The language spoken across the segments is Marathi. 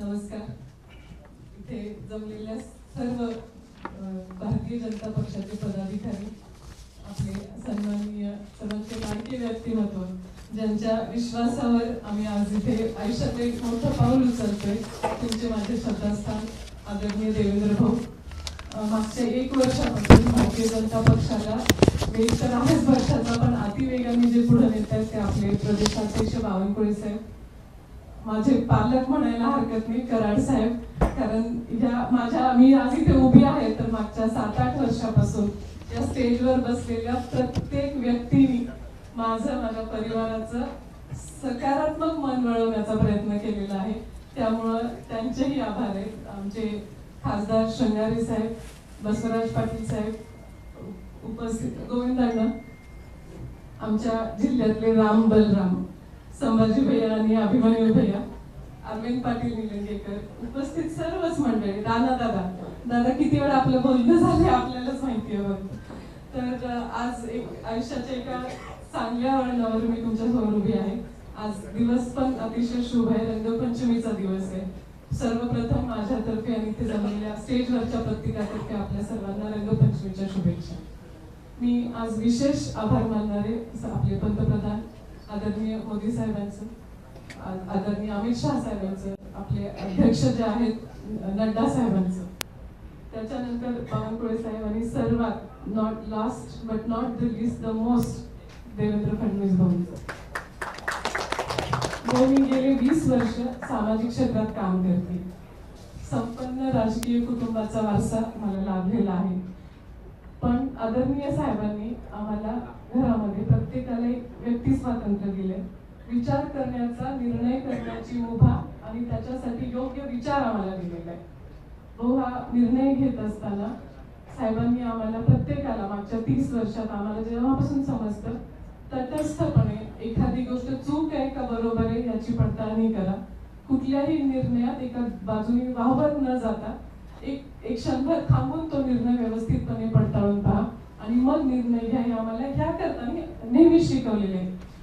नमस्कार. इथे जमलेल्या सर्व भारतीय जनता पक्षाचे पदाधिकारी आपले सन्माननीय सर्वांचे लाडके व्यक्तिमत्व ज्यांच्या विश्वासावर आम्ही आज इथे आयुष्यात एक मोठं पाऊल उचलतोय तुमचे माझे श्रद्धास्थान आदरणीय देवेंद्र भाऊ. मागच्या एक वर्षापासून भारतीय जनता पक्षाला वेग तर आहेच वर्षाचा पण अतिवेगाने जे पुढे नेत आहेत ते आपले प्रदेशाध्यक्ष बावनकुळे साहेब. माझे पालक म्हणायला हरकत नाही कराड साहेब. कारण ह्या माझ्या मी आज इथे उभी आहे तर मागच्या सात आठ वर्षापासून या स्टेजवर बसलेल्या प्रत्येक व्यक्तीने माझं माझ्या परिवाराचं सकारात्मक मन वळवण्याचा प्रयत्न केलेला आहे. त्यामुळं त्यांचेही आभार आहेत. आमचे खासदार शृंगारी साहेब बसवराज पाटील साहेब उपस्थित गोविंदांना आमच्या जिल्ह्यातले राम बलराम. संभाजी भैया आणि अभिमन्यू भैया अरविंद पाटील निलंगेकर उपस्थित सर्वच मंडळी दादा दादा. दादा किती वेळा आपलं बोलणं झाले आपल्यालाच माहिती आहे बघ. तर आज एक आयुष्याच्या एका चांगल्या वळणावर मी तुमच्यासमोर उभी आहे. आज दिवस पण अतिशय शुभ आहे रंगपंचमीचा दिवस आहे. सर्वप्रथम माझ्यातर्फे आणि इथे जमलेल्या स्टेजवरच्या प्रत्येकातर्फे आपल्या सर्वांना रंगपंचमीच्या शुभेच्छा. मी आज विशेष आभार मानणारे आपले पंतप्रधान आदरणीय मोदी साहेबांचं आदरणीय अमित शहा साहेबांचं आपले अध्यक्ष जे आहेत नड्डा साहेबांचं. त्याच्यानंतर बावनकुळे साहेब आणि सर्वात not last but not the least the most Devendra Fadnavis भाऊंचं. भाऊ मी गेले वीस वर्ष सामाजिक क्षेत्रात काम करते संपन्न राजकीय कुटुंबाचा वारसा मला लाभलेला आहे. पण आदरणीय साहेबांनी आम्हाला घरामध्ये प्रत्येकाला एक व्यक्ती स्वातंत्र्य दिले विचार करण्याचा निर्णय करण्याची मुभा आणि त्याच्यासाठी योग्य विचार आम्हाला दिलेला आहे. तो हा निर्णय घेत असताना साहेबांनी आम्हाला प्रत्येकाला मागच्या तीस वर्षात आम्हाला जेव्हापासून समजतं तटस्थपणे एखादी गोष्ट चूक आहे का बरोबर आहे याची पडताळणी करा. कुठल्याही निर्णयात एका बाजूने वाहवत न जाता एक एक क्षणभर थांबून तो निर्णय व्यवस्थितपणे पडताळून पहा. आणि मग निर्णय घ्या हे आम्हाला ह्या करता नेहमी शिकवलेले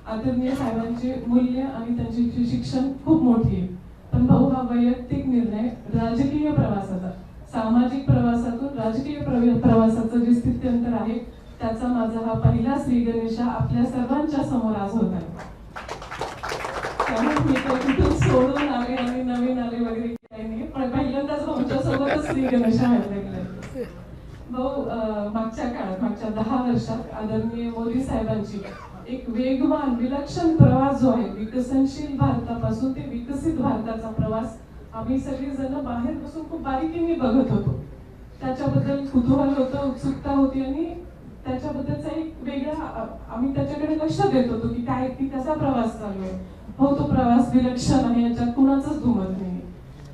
आदरणीय साहेबांचे मूल्य आणि त्यांचे शिक्षण खूप मोठी आहे. पण भाऊ हा वैयक्तिक निर्णय राजकीय प्रवासाचा सामाजिक प्रवासातून राजकीय प्रवे- प्रवासाचं जे स्थित्यंतर आहे त्याचा माझा हा पहिला श्री गणेशा आपल्या सर्वांच्या समोर आज होत आहे. सोडून आले आणि नवीन आले वगैरे काही नाही पण पहिल्यांदाच आमच्या सोबतच श्री गणेशा भाऊ मागच्या काळात मागच्या दहा वर्षात आदरणीय मोदी साहेबांची एक वेगवान विलक्षण प्रवास जो आहे विकसनशील भारतापासून ते विकसित भारताचा प्रवास आम्ही सगळेजण बाहेर बसून खूप बारीकीने बघत होतो. त्याच्याबद्दल कुतूहल होतं उत्सुकता होती आणि त्याच्याबद्दलचा एक वेगळा आम्ही त्याच्याकडे लक्ष देत होतो की काय की कसा प्रवास चालू आहे. हो तो प्रवास विलक्षण आहे याच्यात कुणाचंच दुमत नाही.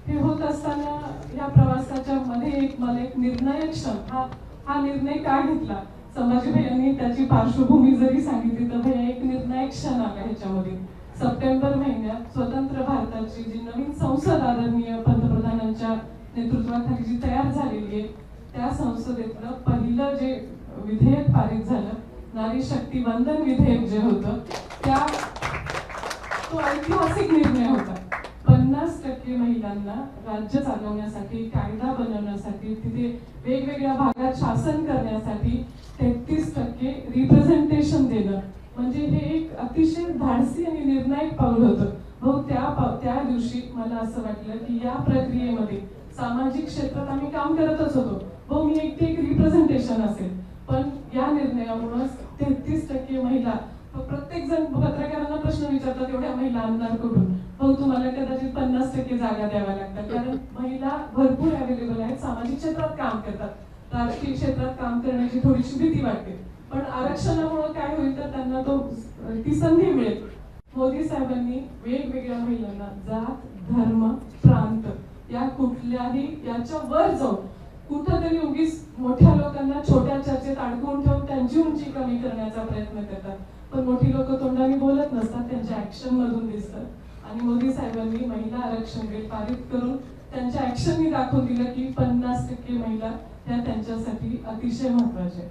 हे होत असताना या प्रवासाच्या मध्ये एक मला एक निर्णायक क्षण हा हा निर्णय का घेतला? संभाजी भैयांनी त्याची पार्श्वभूमी जरी सांगितली तर भैया एक निर्णायक क्षण आला ह्याच्यामध्ये. सप्टेंबर महिन्यात स्वतंत्र भारताची जी नवीन संसद आदरणीय पंतप्रधानांच्या नेतृत्वाखाली जी तयार झालेली आहे त्या संसदेतलं पहिलं जे विधेयक पारित झालं नारी शक्ती वंदन विधेयक जे होतं त्या तो ऐतिहासिक निर्णय होता. पन्नास टक्के महिलांना राज्य चालवण्यासाठी कायदा बनवण्यासाठी तिथे वेगवेगळ्या भागात शासन करण्यासाठी तेहतीस टक्के रिप्रेझेंटेशन देणं. म्हणजे हे एक अतिशय धाडसी आणि निर्णायक पाऊल होतं. मग त्या त्या दिवशी मला असं वाटलं की या प्रक्रियेमध्ये सामाजिक क्षेत्रात आम्ही काम करतच होतो. भाऊ मी एक ते एक रिप्रेझेंटेशन असेल. पण या निर्णयामुळे तेहतीस टक्के महिला प्रत्येक जण पत्रकारांना प्रश्न विचारतात एवढ्या महिला आमदार कुठून? भाऊ तुम्हाला कदाचित पन्नास टक्के जागा द्याव्या लागतात. कारण महिला भरपूर अवेलेबल आहेत सामाजिक क्षेत्रात काम करतात. राजकीय क्षेत्रात काम करण्याची थोडीशी भीती वाटते. पण आरक्षणामुळे काय होईल तर त्यांना तो ती संधी मिळेल. मोदी साहेबांनी वेगवेगळ्या महिलांना जात धर्म प्रांत या कुठल्याही याच्या वर जाऊन कुठंतरी उगीच मोठ्या लोकांना छोट्या चर्चेत अडकवून ठेवून त्यांची उंची कमी करण्याचा प्रयत्न करतात. पण मोठी लोक तोंडाने बोलत नसतात त्यांच्या ऍक्शन मधून दिसतात. आणि मोदी साहेबांनी महिला आरक्षण बिल पारित करून त्यांच्या ऍक्शननी दाखवून दिलं की पन्नास टक्के महिला ह्या त्यांच्यासाठी अतिशय महत्त्वाच्या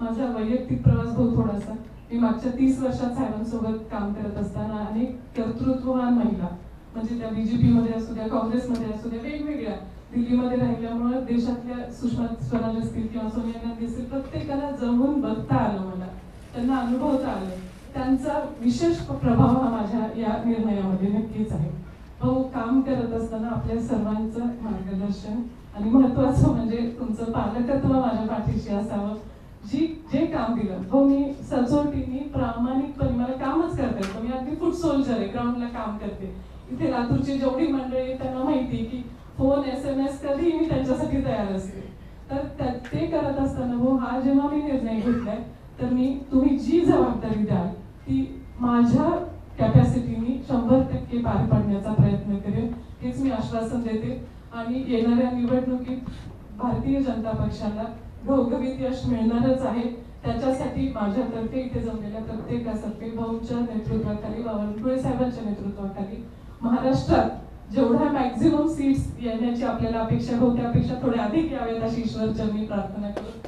माझा वैयक्तिक प्रवास बहुत थोडासा. मी मागच्या तीस वर्षात साहेबांसोबत काम करत असताना अनेक कर्तृत्ववान महिला म्हणजे त्या बीजेपी मध्ये असू द्या काँग्रेसमध्ये असू द्या वेगवेगळ्या दिल्लीमध्ये राहिल्यामुळे देशातल्या सुषमा स्वराज असतील किंवा सोनिया गांधी असतील प्रत्येकाला जमून बघता आलं मला. त्यांना अनुभवता आलं. त्यांचा विशेष प्रभाव हा माझ्या या निर्णयामध्ये नक्कीच आहे. भाऊ काम करत असताना आपल्या सर्वांचं मार्गदर्शन आणि महत्वाचं म्हणजे तुमचं पालकत्व माझ्या पाठीशी असावं. जी जे काम दिलं हो मी सचोटीने प्रामाणिकपणे मला कामच करते. हो मी अगदी फूट सोल्जर आहे ग्राउंडला काम करते. इथे लातूरची जेवढी मंडळी त्यांना माहिती की फोन एस एम एस कधी मी त्यांच्यासाठी तयार असते. तर ते करत असताना हो हा जेव्हा मी निर्णय घेतलाय तर मी तुम्ही जी जबाबदारी द्याल ती माझ्या कॅपॅसिटीनी शंभर टक्के पार पाडण्याचा प्रयत्न करेन. हेच मी आश्वासन देते. आणि येणाऱ्या निवडणुकीत भारतीय जनता पक्षाला घवघवीत यश मिळणारच आहे. त्याच्यासाठी माझ्यातर्फे इथे जमलेल्या प्रत्येकातर्फे भाऊंच्या नेतृत्वाखाली बावनकुळे साहेबांच्या नेतृत्वाखाली महाराष्ट्रात जेवढ्या मॅक्झिमम सीट्स येण्याची आपल्याला अपेक्षा होत्या त्यापेक्षा थोड्या अधिक यावेत अशी ईश्वरच्या मी प्रार्थना करतो.